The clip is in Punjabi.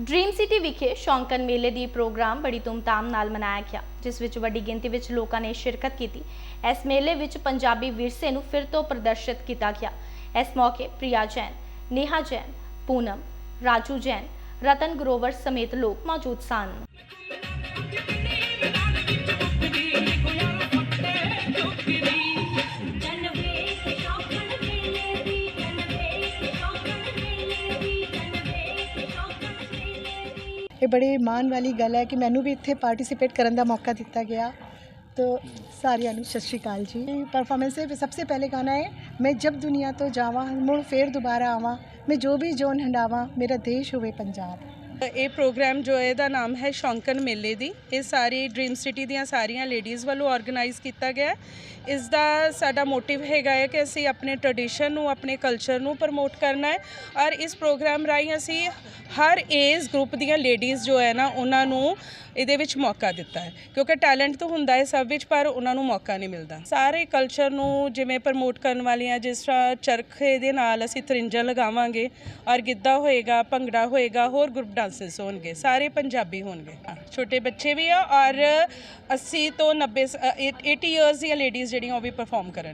ਡ੍ਰੀਮ ਸਿਟੀ ਵਿਖੇ ਸ਼ੌਂਕਨ ਮੇਲੇ ਦੀ ਪ੍ਰੋਗਰਾਮ ਬੜੀ ਧੂਮਧਾਮ ਨਾਲ ਮਨਾਇਆ ਗਿਆ, ਜਿਸ ਵਿੱਚ ਵੱਡੀ ਗਿਣਤੀ ਵਿੱਚ ਲੋਕਾਂ ਨੇ ਸ਼ਿਰਕਤ ਕੀਤੀ। ਇਸ ਮੇਲੇ ਵਿੱਚ ਪੰਜਾਬੀ ਵਿਰਸੇ ਨੂੰ ਫਿਰ ਤੋਂ ਪ੍ਰਦਰਸ਼ਿਤ ਕੀਤਾ ਗਿਆ। ਇਸ ਮੌਕੇ ਪ੍ਰਿਆ ਜੈਨ, ਨੇਹਾ ਜੈਨ, ਪੂਨਮ, ਰਾਜੂ ਜੈਨ, ਰਤਨ ਗਰੋਵਰ ਸਮੇਤ ਲੋਕ ਮੌਜੂਦ ਸਨ। ਇਹ ਬੜੇ ਮਾਣ ਵਾਲੀ ਗੱਲ ਹੈ ਕਿ ਮੈਨੂੰ ਵੀ ਇੱਥੇ ਪਾਰਟਿਸਿਪੇਟ ਕਰਨ ਦਾ ਮੌਕਾ ਦਿੱਤਾ ਗਿਆ। तो ਸਾਰਿਆਂ ਨੂੰ ਸਤਿ ਸ਼੍ਰੀ ਅਕਾਲ ਜੀ। ਪਰਫਾਰਮੈਂਸ ਹੈ ਸਭ ਤੋਂ ਪਹਿਲੇ ਗਾਣਾ ਹੈ, ਮੈਂ ਜਬ ਦੁਨੀਆ ਤੋਂ ਜਾਵਾਂ, ਮੁੜ ਫੇਰ ਦੁਬਾਰਾ ਆਵਾਂ, ਮੈਂ ਜੋ ਵੀ ਜੋਨ ਹੰਡਾਵਾਂ, ਮੇਰਾ ਦੇਸ਼ ਹੋਵੇ ਪੰਜਾਬ। ਇਹ ਪ੍ਰੋਗਰਾਮ ਜੋ ਹੈ ਇਹਦਾ ਨਾਮ ਹੈ ਸ਼ੌਂਕਨ ਮੇਲੇ ਦੀ। ਇਹ ਸਾਰੀ ਡ੍ਰੀਮ ਸਿਟੀ ਦੀਆਂ ਸਾਰੀਆਂ ਲੇਡੀਜ਼ ਵੱਲੋਂ ਆਰਗੇਨਾਈਜ਼ ਕੀਤਾ ਗਿਆ ਇਸ ਦਾ ਸਾਡਾ ਮੋਟਿਵ ਹੈਗਾ ਹੈ ਕਿ ਅਸੀਂ ਆਪਣੇ ਟ੍ਰੈਡੀਸ਼ਨ ਨੂੰ, ਆਪਣੇ ਕਲਚਰ ਨੂੰ ਪ੍ਰਮੋਟ ਕਰਨਾ ਹੈ ਔਰ ਇਸ ਪ੍ਰੋਗਰਾਮ ਰਾਹੀਂ ਅਸੀਂ ਹਰ ਏਜ ਗਰੁੱਪ ਦੀਆਂ ਲੇਡੀਜ਼ ਜੋ ਹੈ ਨਾ, ਉਹਨਾਂ ਨੂੰ ਇਹਦੇ ਵਿੱਚ ਮੌਕਾ ਦਿੱਤਾ ਹੈ। ਕਿਉਂਕਿ ਟੈਲੈਂਟ ਤਾਂ ਹੁੰਦਾ ਹੈ ਸਭ ਵਿੱਚ, ਪਰ ਉਹਨਾਂ ਨੂੰ ਮੌਕਾ ਨਹੀਂ ਮਿਲਦਾ। ਸਾਰੇ ਕਲਚਰ ਨੂੰ ਜਿਵੇਂ ਪ੍ਰਮੋਟ ਕਰਨ ਵਾਲੀਆਂ, ਜਿਸ ਤਰ੍ਹਾਂ ਚਰਖੇ ਦੇ ਨਾਲ ਅਸੀਂ ਤਰਿੰਜਾਂ ਲਗਾਵਾਂਗੇ, ਔਰ ਗਿੱਧਾ ਹੋਏਗਾ, ਭੰਗੜਾ ਹੋਏਗਾ, ਹੋਰ ਗਰੁੱਪ ਡਾਂਸ ਡਾਂਸਸ ਹੋਣਗੇ ਸਾਰੇ ਪੰਜਾਬੀ ਹੋਣਗੇ। ਹਾਂ, ਛੋਟੇ ਬੱਚੇ ਵੀ ਆ ਔਰ 80 ਤੋਂ 90 ਸ- ਅ, 80 ਇਅਰਸ ਦੀਆਂ ਲੇਡੀਜ਼ ਜਿਹੜੀਆਂ ਉਹ ਵੀ ਪਰਫਾਰਮ ਕਰਨ।